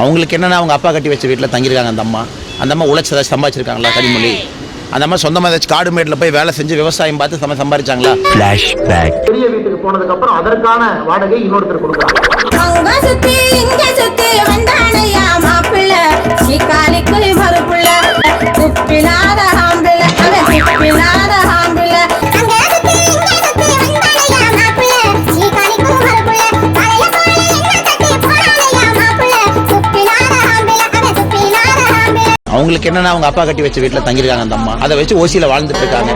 அவங்களுக்கு என்னன்னா அவங்க அப்பா கட்டி வச்ச வீட்டில் தங்கியிருக்காங்க அந்த அம்மா. அந்த அம்மா உழைச்சி ஏதாச்சும் சம்பாதிச்சிருக்காங்களா கனிமொழி? அந்த அம்மா சொந்தமாக ஏதாச்சும் காடு மேட்டில் போய் வேலை செஞ்சு விவசாயம் பார்த்து சம சம்பாதிச்சாங்களா? பெரிய வீட்டுக்கு போனதுக்கு அப்புறம் அதற்கான வாடகை இன்னொருத்தர் கொடுக்குறாங்க. அவங்களுக்கு என்னன்னா அவங்க அப்பா கட்டி வச்ச வீட்டில் தங்கியிருக்காங்க அந்த அம்மா. அதை வச்சு ஓசியில் வாழ்ந்துட்டு இருக்காங்க.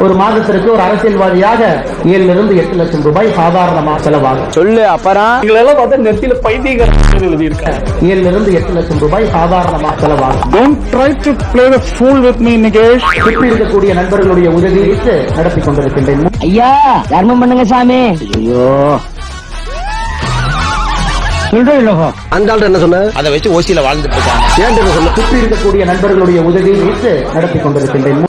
ஒரு மாதத்திற்கு ஒரு அரசியல்வாதியாக ஏழுல இருந்து எட்டு லட்சம் ரூபாய் சாதாரணமா செலவாகும். சொல்லு அப்புறம் எங்களெல்லாம் பார்த்தா நெத்தியில பைத்தியக்காரன் எழுதியிருக்கேன் ஏழுல இருந்து எட்டு லட்சம் ரூபாய் சாதாரணமா செலவாகும். Don't try to play the fool with me Nikesh சுற்றி இருக்கக்கூடிய நண்பர்களுடைய உதவி வைத்து நடத்தி கொண்டிருக்கின்றேன். ஐயா தர்மம் பண்ணுங்க சாமி. ஐயோ. அந்த ஆள் என்ன சொன்ன? அதை வச்சு ஓசியில் வாழ்ந்துட்டு இருக்காங்க. ஏன் என்ன சொன்ன? சுற்றி இருக்கக்கூடிய நண்பர்களுடைய உதவி வைத்து நடத்தி கொண்டிருக்கின்றேன்.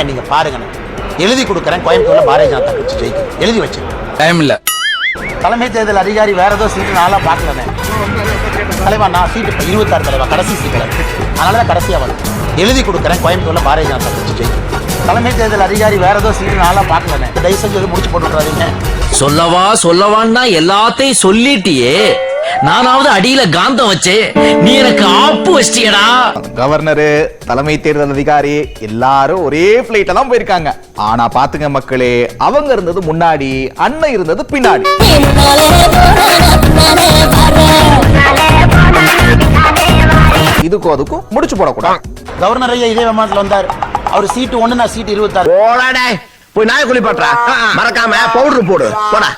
அண்ணே நீங்க பாருங்கண்ணே. எழுதி கொடுக்குறேன் கோயம்புத்தூர்ல பாரதிய ஜனதா கட்சி ஜெயிக்கும் எழுதி வச்சு டைம் இல்ல. தலைமை தேர்தல் அதிகாரி வேற ஏதோ சீட்டு நாளாக பார்க்கலண்ணே தலைவா நான் சீட்டு இருபத்தாறு தலைவா கடைசி சீட்டில் அதனால தான் கடைசியாக வந்து எழுதி கொடுக்குறேன் கோயம்புத்தூர்ல பாரதிய ஜனதா கட்சி ஜெயிக்கும் தலைமை தேர்தல் அதிகாரி வேற ஏதோ சீட்டு நாளாக பார்க்கலண்ணே தயவு செஞ்சு முடிச்சு போட்டு சொல்லவா சொல்லவான்னா எல்லாத்தையும் சொல்லிட்டியே. நானாவது அடியில காந்தம் வச்சே நீ எனக்கு ஆப்பு வச்சிட்டியடா. கவர்னரு தலைமை தேர்தல் அதிகாரி எல்லாரும் ஒரே பிளைட்ல தான் போயிருக்காங்க. ஆனா பாத்துங்க மக்களே அவங்க இருந்தது முன்னாடி அண்ணன் இருந்தது பின்னாடி. இதுக்கும் அதுக்கும் முடிச்சு போடக்கூடாது. கவர்னர் ஐயா இதே விமானத்தில் வந்தார். அவர் சீட்டு ஒன்று நான் சீட்டு இருபத்தாறு போய் நாய் குளிப்பாட்டுறா. மறக்காம பவுடர் போடு. போடா.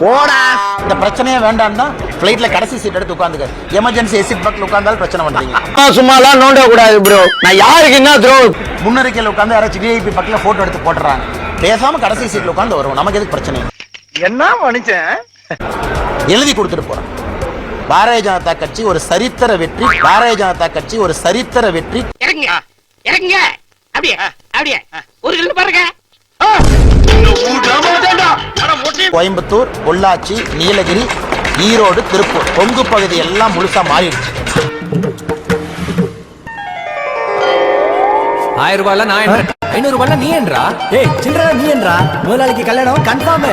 போடா. இந்த பிரச்சனையே வேண்டாம் தான் ஃப்ளைட்டில் கடைசி சீட் எடுத்து உட்காந்துக்க. எமர்ஜென்சி எசிட் பக்கத்தில் உட்காந்தாலும் பிரச்சனை பண்ணுறீங்க சும்மாலாம் நோண்ட கூடாது ப்ரோ நான் யாருக்கு என்ன த்ரோ முன்னறிக்கையில் உட்காந்து யாராச்சும் விஐபி பக்கத்தில் ஃபோட்டோ எடுத்து போட்டுறாங்க. பேசாம கடைசி சீட்டில் உட்காந்து வருவோம். நமக்கு எதுக்கு பிரச்சனை? என்ன மனுஷன்? எழுதி கொடுத்துட்டு போறோம். பாரதிய ஜனதா கட்சி ஒரு சரித்திர வெற்றி பாரதிய ஜனதா கட்சி ஒரு சரித்திர வெற்றி. இறங்குங்க. இறங்குங்க. அப்படியே அப்படியே. ஒரு கிலோ பாருங்க. கோயம்புத்தூர் பொள்ளாச்சி நீலகிரி ஈரோடு திருப்பூர். கொங்கு பகுதி எல்லாம் முழுசா மாறிடுச்சு. ஆயிரம் ரூபாய்ல நான் ஐநூறு ரூபாய்ல நீ என்றா? ஏய் சில்லற நீ என்றா? முதலாளிக்கு கல்யாணம் கன்ஃபார்ம்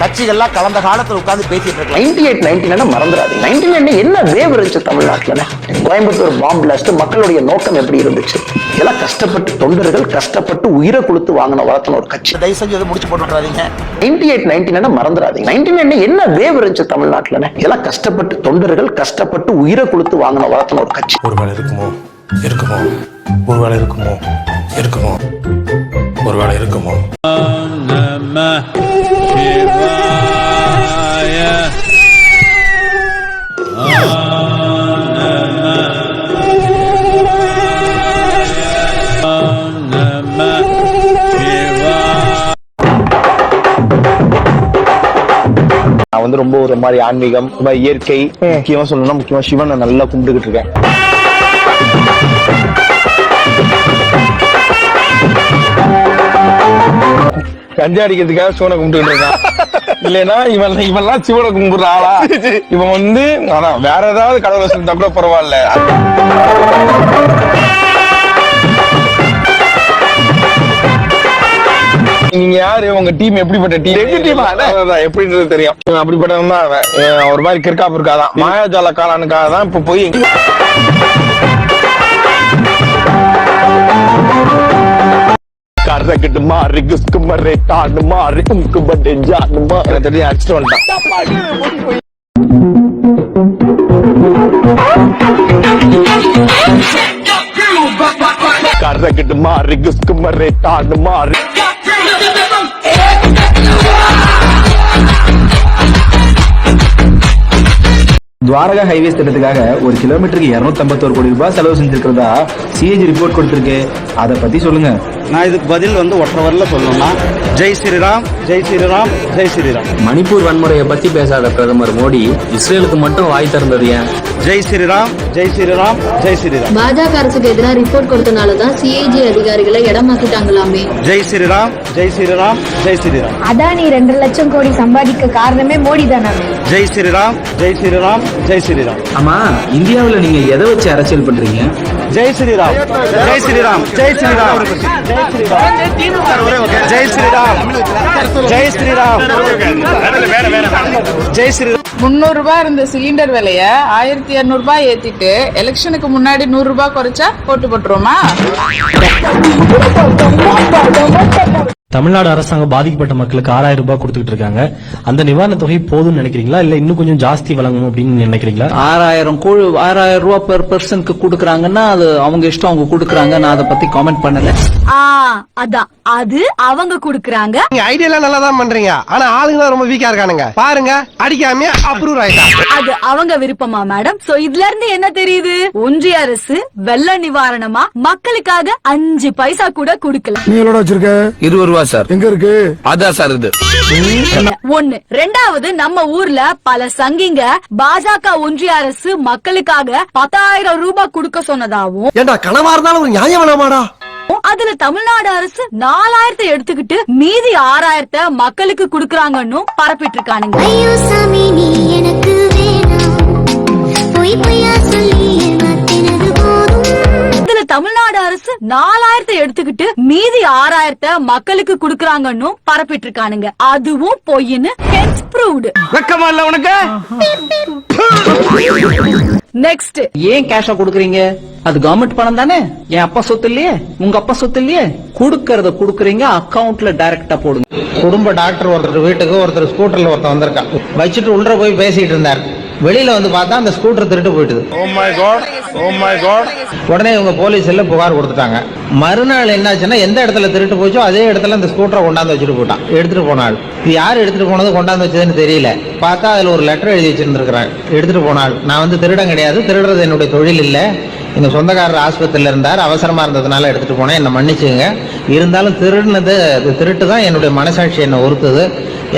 கட்சிகள்லாம் கலந்த காலத்துல உட்கார்ந்து பேசிட்டு இருக்கலாம். நைன்டி எயிட் நைன்டி நைன் மறந்துடாது நைன்டி நைன் என்ன வேவ் இருந்துச்சு தமிழ்நாட்டுல? கோயம்புத்தூர் பாம்பு பிளாஸ்ட் மக்களுடைய நோக்கம் எப்படி இருந்துச்சு? இதெல்லாம் கஷ்டப்பட்டு தொண்டர்கள் கஷ்டப்பட்டு உயிரை கொடுத்து வாங்கின வளர்த்தன ஒரு கட்சி. தயவு செஞ்சு எதுவும் முடிச்சு போட்டுறாதீங்க நைன்டி எயிட் நைன்டி நைன் மறந்துடாதீங்க. நைன்டி நைன் என்ன வேவ் இருந்துச்சு தமிழ்நாட்டுல இதெல்லாம் கஷ்டப்பட்டு தொண்டர்கள் கஷ்டப்பட்டு உயிரை கொடுத்து வாங்கின வளர்த்தன ஒரு கட்சி. ஒருவேளை இருக்குமோ இருக்குமோ? ஒருவேளை இருக்குமோ? இருக்குமோ? ஒருவேளை இருக்குமோ? நான் வந்து ரொம்ப ஒரு மாதிரி ஆன்மீகம் ரொம்ப இயற்கை முக்கியமா சொல்லணும்னா முக்கியமா சிவனை நல்லா கும்பிட்டுக்கிட்டு இருக்கேன். கஞ்சா அடிக்கிறதுக்காக சிவனை கும்பிட்டு இருக்கான். இல்லைன்னா இவன் இவன்லாம் சிவனை கும்பிடுற ஆளா? இவன் வந்து அதான் வேற ஏதாவது கடவுளை செஞ்சா கூட பரவாயில்ல. நீங்க யாரு? உங்க டீம் எப்படிப்பட்ட டீம் டீம் எப்படின்றது தெரியும். அப்படிப்பட்டவன் தான் ஒரு மாதிரி கிறுக்காப்பு இருக்காதான் மாயாஜால காலானுக்காக தான் இப்ப போய் கரகட்டு மாறி குஸ்கு மரே டானு மாறி உம்கு பட்டே ஜானு மாறி. தெரிஞ்சு அடிச்சுட்டு வந்துட்டான். கரகட்டு மாறி குஸ்கு மரே டானு மாறி. துவாரகா ஹைவேஸ் திட்டத்துக்காக ஒரு கிலோமீட்டருக்கு இருநூத்தி கோடி ரூபாய் செலவு செஞ்சிருக்கிறதா சிஏஜி ரிப்போர்ட் கொடுத்திருக்கு. அதை பத்தி சொல்லுங்க. நான் இதுக்கு பதில் வந்து ஒற்றை வரல சொல்லணும்னா ஜெய் ஸ்ரீராம் ஜெய் ஸ்ரீராம் ஜெய் ஸ்ரீராம். மணிப்பூர் வன்முறையை பத்தி பேசாத பிரதமர் மோடி இஸ்ரேலுக்கு மட்டும் வாய் திறந்தது ஏன்? ஜெய் ஸ்ரீராம் ஜெய் ஸ்ரீராம் ஜெய் ஸ்ரீராம். பாஜக அரசுக்கு எதிராக ரிப்போர்ட் கொடுத்தனால தான் சிஐஜி அதிகாரிகளை இடமாக்கிட்டாங்களாமே. ஜெய் ஸ்ரீராம் ஜெய் ஸ்ரீராம் ஜெய் ஸ்ரீராம். அதானி ரெண்டு லட்சம் கோடி சம்பாதிக்க காரணமே மோடி தானே ஜெய் ஸ்ரீராம் ஜெய் ஸ்ரீராம் ஜெய் ஸ்ரீராம். ஆமா இந்தியாவுல நீங்க எதை வச்சு அரசியல் பண்றீங்க? ஜெய் ஸ்ரீராம். ஜெய் ஸ்ரீராம். ஜெய் ஸ்ரீராம். ஜெய் ஸ்ரீராம். ஜெய் ஸ்ரீராம். ஜெய் ஸ்ரீராம் முன்னூறு ரூபாய் இருந்த சிலிண்டர் விலைய ஆயிரத்தி இருநூறு ரூபாய் ஏத்திட்டு எலெக்ஷனுக்கு முன்னாடி நூறு ரூபாய் குறைச்சா போட்டு போட்டுருவோமா? தமிழ்நாடு அரசாங்கம் பாதிக்கப்பட்ட மக்களுக்கு ஆறாயிரம் ரூபாய் கொடுத்துட்டு இருக்காங்க. அந்த நிவாரண தொகை போதும்னு நினைக்கிறீங்களா? இல்ல இன்னும் கொஞ்சம் ஜாஸ்தி வழங்கணும் அப்படின்னு நினைக்கிறீங்களா? ஆறாயிரம் கோழி ஆறாயிரம் ரூபாய் பெர் பர்சனுக்கு கொடுக்குறாங்கன்னா அது அவங்க இஷ்டம் அவங்க கொடுக்குறாங்க. நான் அதை பத்தி காமெண்ட் பண்ணல. ஆ அதான். அது அவங்க குடுக்கறாங்க. நீங்க ஐடியா நல்லா தான் பண்றீங்க. ஆனா ஆளுங்க ரொம்ப வீக்கா இருக்கானுங்க. பாருங்க அடிக்காம அப்ரூவ் ஆயிட்டா. அது அவங்க விருப்பமா மேடம் சோ இதுல இருந்து என்ன தெரியுது? ஒன்றிய அரசு வெள்ள நிவாரணமா மக்களுக்காக அஞ்சு பைசா கூட குடுக்கல. இருபது ரூபா சார்? எங்க இருக்கு? அதான் சார் இது. ஒண்ணு. ரெண்டாவது நம்ம ஊர்ல பல சங்கிங்க பாஜக ஒன்றிய அரசு மக்களுக்காக பத்தாயிரம் ரூபாய் கொடுக்க சொன்னதாவும் ஏண்டா கனவா இருந்தாலும் ஒரு நியாயம் வேணாமாடா அதுல தமிழ்நாடு அரசு நாலாயிரத்தை எடுத்துக்கிட்டு மீதி ஆறாயிரத்தை மக்களுக்கு குடுக்கறாங்கன்னு பரப்பிட்டு இருக்கானுங்க. ஐயோ சாமி நீ எனக்கு வேணாம். பொய் பொய்யா சொல்லி தமிழ்நாடு அரசு நாலாயிரத்தை எடுத்துக்கிட்டு மீதி ஆறாயிரத்தை மக்களுக்கு குடுக்கறாங்கன்னு பரப்பிட்டு இருக்கானுங்க அதுவும் பொய்ன்னு ஹென்ஸ் ப்ரூவ்டு. வெக்கமா இல்ல உனக்கு? நெக்ஸ்ட் ஏன் கேஷா கொடுக்குறீங்க? அது கவர்மெண்ட் பணம் தானே? என் அப்பா சொத்து இல்லையே? உங்க அப்பா சொத்து இல்லையே? கொடுக்கறத கொடுக்குறீங்க அக்கவுண்ட்ல டைரக்டா போடுங்க. குடும்ப டாக்டர் ஒருத்தர் வீட்டுக்கு ஒருத்தர் ஸ்கூட்டர்ல ஒருத்தர் வந்திருக்கான். வச்சுட்டு உள்ள போய் பேசிட்டு இருந்தார். வெளியில வந்து பார்த்தா அந்த ஸ்கூட்டர் திருட்டு போயிட்டுது. மை காட் உடனே இவங்க போலீஸ்ல புகார் கொடுத்துட்டாங்க. மறுநாள் என்னாச்சுன்னா எந்த இடத்துல திருட்டு போச்சோ அதே இடத்துல அந்த ஸ்கூட்டரை கொண்டாந்து வச்சுட்டு போட்டான் எடுத்துட்டு போனாள் இது யார் எடுத்துட்டு போனது கொண்டாந்து வச்சதுன்னு தெரியல. பார்த்தா அதுல ஒரு லெட்டர் எழுதி வச்சிருந்துருக்கிறாங்க. எடுத்துட்டு போனாள் நான் வந்து திருடன் கிடையாது திருடுறது என்னுடைய தொழில் இல்லை. எங்க சொந்தக்காரர் ஆஸ்பத்திரியில் இருந்தார் அவசரமா இருந்ததுனால எடுத்துட்டு போனேன். என்னை மன்னிச்சுங்க இருந்தாலும் திருடினது திருட்டு தான் என்னுடைய மனசாட்சி என்னை உறுத்துது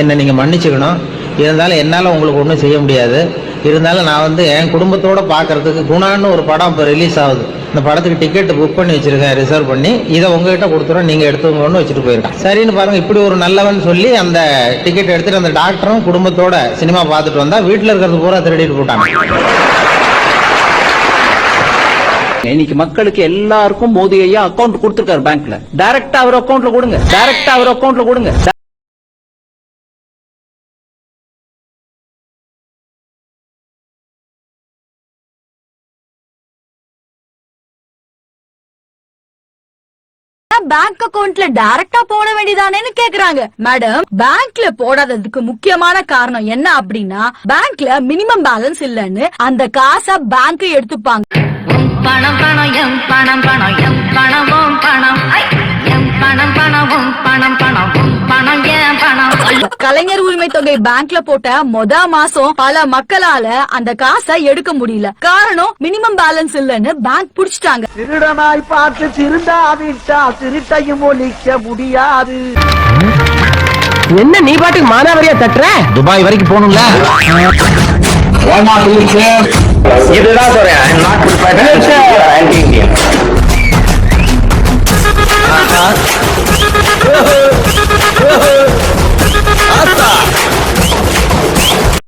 என்னை நீங்க மன்னிச்சுக்கணும். இருந்தாலும் என்னால் உங்களுக்கு ஒன்றும் செய்ய முடியாது. இருந்தாலும் நான் வந்து என் குடும்பத்தோட பார்க்கறதுக்கு குணான்னு ஒரு படம் இப்போ ரிலீஸ் ஆகுது. இந்த படத்துக்கு டிக்கெட் புக் பண்ணி வச்சிருக்கேன் ரிசர்வ் பண்ணி. இதை உங்ககிட்ட கொடுத்துறோம் நீங்கள் எடுத்துக்கோன்னு வச்சுட்டு போயிருக்கேன். சரின்னு பாருங்க இப்படி ஒரு நல்லவன் சொல்லி அந்த டிக்கெட் எடுத்துட்டு அந்த டாக்டரும் குடும்பத்தோட சினிமா பார்த்துட்டு வந்தால் வீட்டில் இருக்கிறது பூரா திருடிட்டு போட்டாங்க. இன்னைக்கு மக்களுக்கு எல்லாருக்கும் மோதி ஐயா அக்கௌண்ட் கொடுத்திருக்காரு பேங்க்ல டைரக்டா அவர் அக்கௌண்ட்ல கொடுங்க. டைரக்டா அவர் அக்கௌண்ட்ல கொடுங்க. பேங்க் அக்கவுண்ட்ல டைரக்டா போட வேண்டியதானேன்னு கேக்குறாங்க. மேடம் பேங்க்ல போடாததுக்கு முக்கியமான காரணம் என்ன அப்படின்னா பேங்க்ல மினிமம் பேலன்ஸ் இல்லன்னு அந்த காசை பேங்க் எடுத்துப்பாங்க. பணம் பணம் எம் பணம் பணம் எம் பணமும் பணம். எம் பணம் பணமும் பணம் பணம் பணம். பணம் கலைஞர் உரிமை தொகை பேங்க்ல போட்ட மொத மாசம் பல மக்களால அந்த காசை எடுக்க முடியல. காரணம் மினிமம் பேலன்ஸ் இல்லன்னு பேங்க் புடிச்சிட்டாங்க. திருடனாய் பார்த்து திருந்தாவிட்டா திருட்டையும் ஒழிக்க முடியாது. என்ன நீ பாட்டுக்கு மானாவரியா தட்டுற? துபாய் வரைக்கும் போகணும்ல. இதுதான் சொல்றேன்.